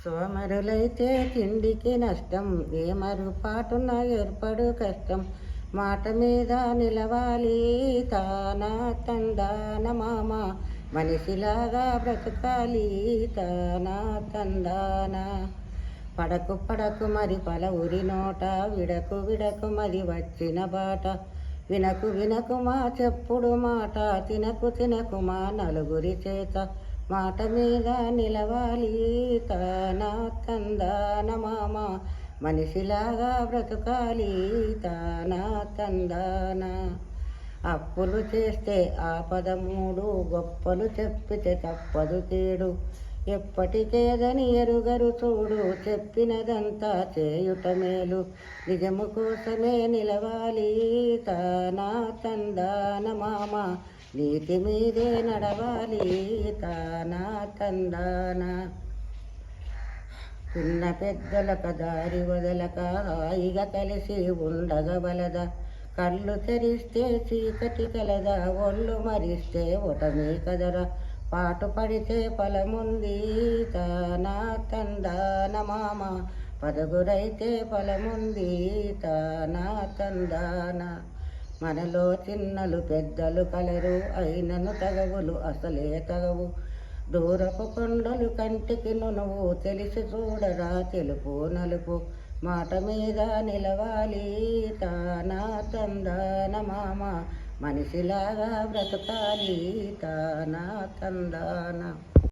సోమరులైతే తిండికి నష్టం ఏమరుపాటున ఏర్పడు కష్టం. మాట మీద నిలవాలి తానా తండాన మామ మనిషిలాగా బ్రతకాలి తానా తండాన. పడకు పడకు మరి పల ఉరి నోట విడకు విడకు మరి వచ్చిన బాట. వినకు వినకు మా చెప్పుడు మాట తినకు తినకు మా నలుగురి చేత. మాట మీద నిలవాలి తానా కందాన మామ మనిషిలాగా బ్రతకాలి తానా కందాన అప్పులు చేస్తే ఆపద మూడు గొప్పలు చెప్పితే తప్పదు తేడు ఎప్పటికేదని ఎరుగరు చూడు చెప్పినదంతా చేయుట మేలు. నిజము కోసమే నిలవాలి తానా తందాన మామ. నీతి మీదే నడవాలి తానా తందాన. చిన్న పెద్దలక దారి వదలక హాయిగా కలిసి ఉండగవలద కళ్ళు తెరిస్తే చీకటి కలదా ఒళ్ళు మరిస్తే ఒటమే కదరా. పాటు పడితే ఫలముంది. తానా తందాన మామ పదగురైతే ఫలముంది. తానా తందాన మనలో చిన్నలు పెద్దలు కలరు. అయినను తగవులు అసలే తగవు. దూరపు కొండలు కంటికి నువ్వు తెలిసి చూడరా తెలుపు నలుపు. మాట మీద నిలవాలి తానా తందాన మామ. మనిషిలాగా బ్రతకాలి తానా తందాన.